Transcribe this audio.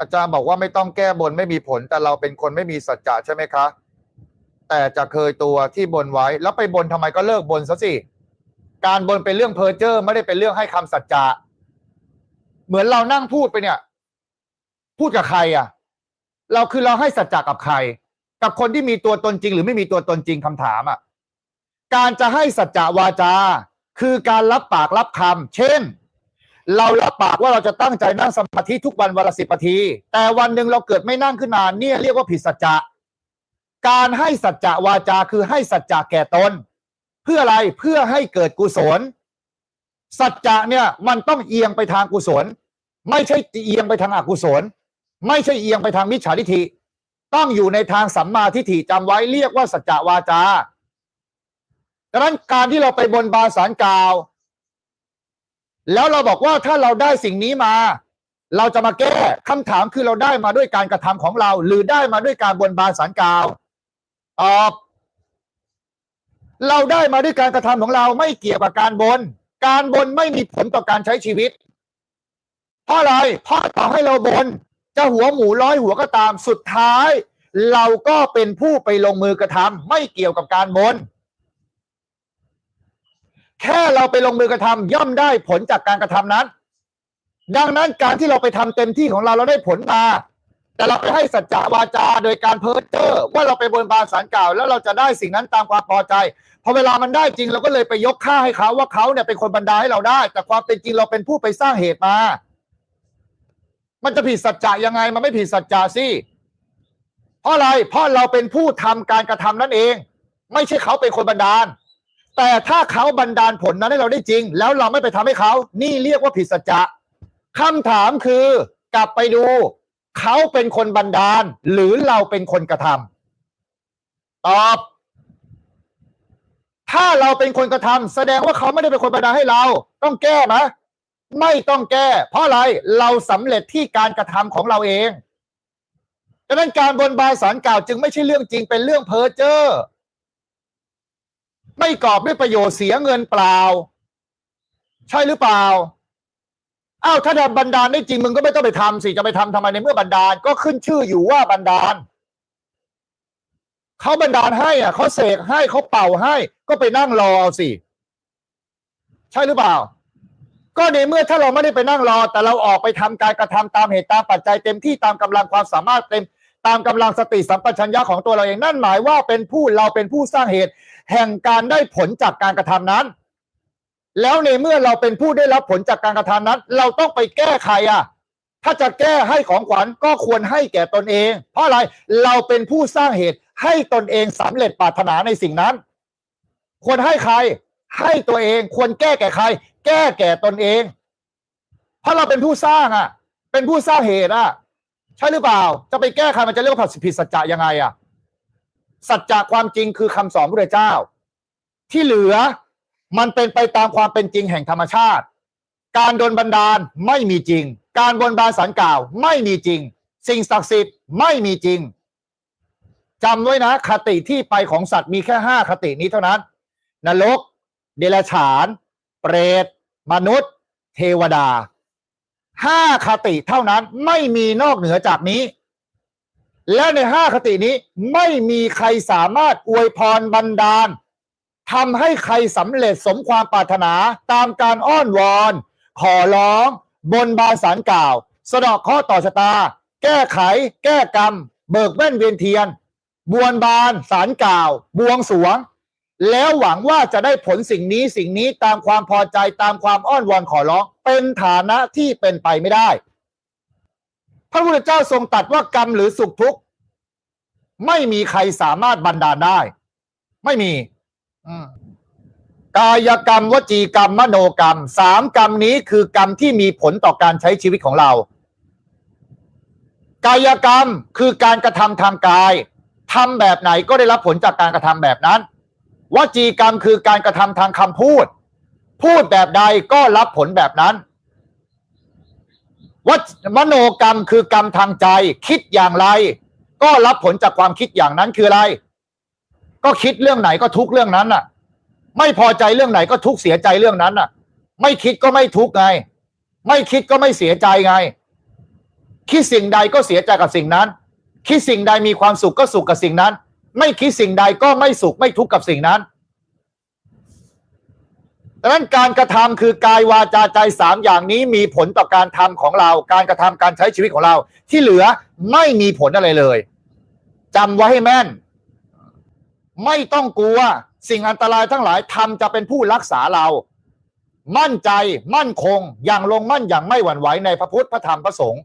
อาจารย์บอกว่าไม่ต้องแก้บนไม่มีผล แต่เราเป็นคนไม่มีสัจจะใช่ไหมคะ แต่จะเคยตัวที่บนไว้ แล้วไปบนทำไมก็เลิกบนซะสิการบนเป็นเรื่องเพอเจอร์ไม่ได้เป็นเรื่องให้คำสัจจะเหมือนเรานั่งพูดไปเนี่ย พูดกับใครอะ เราคือเราให้สัจจะกับใคร กับคนที่มีตัวตนจริง หรือไม่มีตัวตนจริงคำถามอะ การจะให้สัจจะวาจา คือการรับปากรับคำเช่น เรารับปากว่าเราจะตั้งใจนั่งสมาธิทุกวันวันละสิบนาที แต่วันหนึ่งเราเกิดไม่นั่งขึ้นมาเนี่ยเรียกว่าผิดสัจจะการให้สัจจะวาจาคือให้สัจจะแก่ตน เพื่ออะไรเพื่อให้เกิดกุศล สัจจะเนี่ยมันต้องเอียงไปทางกุศล ไม่ใช่เอียงไปทางอกุศล ไม่ใช่เอียงไปทางมิจฉาทิฏฐิต้องอยู่ในทางสัมมาทิฏฐิจำไว้เรียกว่าสัจจะวาจาดังนั้นการที่เราไปบนบานสารกล่าว แล้วเราบอกว่าถ้าเราได้สิ่งนี้มา เราจะมาแก้คำถามคือเราได้มาด้วยการกระทำของเรา หรือได้มาด้วยการบนบานสารกล่าวตอบเราได้มาด้วยการกระทำของเราไม่เกี่ยวกับการบน การบนไม่มีผลต่อการใช้ชีวิต เพราะอะไรเพราะต่อให้เราบน จะหัวหมูร้อยหัวก็ตามสุดท้าย เราก็เป็นผู้ไปลงมือกระทำไม่เกี่ยวกับการบน แค่เราไปลงมือกระทำย่อมได้ผลจากการกระทำนั้น ดังนั้นการที่เราไปทำเต็มที่ของเราเราได้ผลมา แต่เราไปให้สัจจะวาจาโดยการเพ้อเจ้อว่าเราไปบนบานสารกล่าว แล้วเราจะได้สิ่งนั้นตามความพอใจพอเวลามันได้จริงเราก็เลยไปยกค่าให้เขาว่าเขาเนี่ยเป็นคนบันดาให้เราได้ แต่ความเป็นจริงเราเป็นผู้ไปสร้างเหตุมา มันจะผิดสัจจะยังไงมันไม่ผิดสัจจะสิเพราะอะไรเพราะเราเป็นผู้ทำการกระทำนั่นเอง ไม่ใช่เขาเป็นคนบันดาล แต่ถ้าเขาบันดาลผลนั้นให้เราได้จริง แล้วเราไม่ไปทำให้เขา นี่เรียกว่าผิดสัจจะคำถามคือกลับไปดู เขาเป็นคนบันดาล หรือเราเป็นคนกระทำตอบ ถ้าเราเป็นคนกระทำแสดงว่าเขาไม่ได้เป็นคนบันดาลให้เรา ต้องแก้ไหมไม่ต้องแก้ เพราะอะไรเราสำเร็จที่การกระทำของเราเองดังนั้นการบนบานสารกล่าวจึงไม่ใช่เรื่องจริงเป็นเรื่องเพ้อเจ้อ ไม่กอบด้วยประโยชน์เสียเงินเปล่า ใช่หรือเปล่าอ้าวถ้าทำบันดาลได้จริงมึงก็ไม่ต้องไปทำสิจะไปทำทำไมในเมื่อบันดาลก็ขึ้นชื่ออยู่ว่าบันดาลเขาบันดาลให้อะเขาเสกให้เขาเป่าให้ ก็ไปนั่งรอเอาสิ ใช่หรือเปล่า ก็ในเมื่อถ้าเราไม่ได้ไปนั่งรอ แต่เราออกไปทำการกระทำตามเหตุตามปัจจัยเต็มที่ตามกำลังความสามารถเต็ม ตามกำลังสติสัมปชัญญะของตัวเราเองนั่นหมายว่าเป็นผู้เราเป็นผู้สร้างเหตุ แห่งการได้ผลจากการกระทำนั้น แล้วในเมื่อเราเป็นผู้ได้รับผลจากการกระทำนั้น เราต้องไปแก้ใครอะ ถ้าจะแก้ให้ของขวัญก็ควรให้แก่ตนเอง เพราะอะไรเราเป็นผู้สร้างเหตุให้ตนเองสำเร็จปรารถนาในสิ่งนั้น ควรให้ใคร ให้ตัวเองควรแก้แก่ใคร แก้แก่ตนเอง เพราะเราเป็นผู้สร้างอะ เป็นผู้สร้างเหตุอะ ใช่หรือเปล่า จะไปแก้ใครมันจะเรียกว่าผิดสัจจะยังไงอะสัจจะความจริงคือคำสอนพระเจ้า ที่เหลือมันเป็นไปตามความเป็นจริงแห่งธรรมชาติ การโดนบันดาลไม่มีจริง การบนบานสารกล่าวไม่มีจริง สิ่งศักดิ์สิทธิ์ไม่มีจริงจำไว้นะคติที่ไปของสัตว์มีแค่ห้าคตินี้เท่านั้น นรก เดรัจฉาน เปรต มนุษย์ เทวดา ห้าคติเท่านั้นไม่มีนอกเหนือจากนี้ และในห้าคตินี้ไม่มีใครสามารถอวยพรบันดาลทำให้ใครสำเร็จสมความปรารถนาตามการอ้อนวอน ขอร้อง บนบานสารกล่าว สะดอกข้อต่อชะตา แก้ไข แก้กรรม เบิกแว่นเวียนเทียน บวนบานสารกล่าว บวงสวง แล้วหวังว่าจะได้ผลสิ่งนี้สิ่งนี้ตามความพอใจตามความอ้อนวอนขอร้อง เป็นฐานะที่เป็นไปไม่ได้ พระพุทธเจ้าทรงตรัสว่ากรรมหรือสุขทุกข์ไม่มีใครสามารถบันดาลได้ ไม่มีกายกรรมวจีกรรมมโนกรรมสามกรรมนี้คือกรรมที่มีผลต่อการใช้ชีวิตของเรา กายกรรมคือการกระทำทางกายทำแบบไหนก็ได้รับผลจากการกระทำแบบนั้น วจีกรรมคือการกระทำทางคำพูด พูดแบบใดก็รับผลแบบนั้นวัจมโนกรรมคือกรรมทางใจ คิดอย่างไร ก็รับผลจากความคิดอย่างนั้นคืออะไร ก็คิดเรื่องไหนก็ทุกเรื่องนั้นน่ะ ไม่พอใจเรื่องไหนก็ทุกเสียใจเรื่องนั้นน่ะ ไม่คิดก็ไม่ทุกไง ไม่คิดก็ไม่เสียใจไง คิดสิ่งใดก็เสียใจกับสิ่งนั้น คิดสิ่งใดมีความสุขก็สุขกับสิ่งนั้น ไม่คิดสิ่งใดก็ไม่สุขไม่ทุกข์กับสิ่งนั้นดังนั้นการกระทำคือกายวาจาใจสามอย่างนี้มีผลต่อการทำของเรา การกระทำการใช้ชีวิตของเรา ที่เหลือไม่มีผลอะไรเลยจำไว้ให้แม่น ไม่ต้องกลัวสิ่งอันตรายทั้งหลายทำจะเป็นผู้รักษาเรา มั่นใจมั่นคงอย่างลงมั่นอย่างไม่หวั่นไหวในพระพุทธพระธรรมพระสงฆ์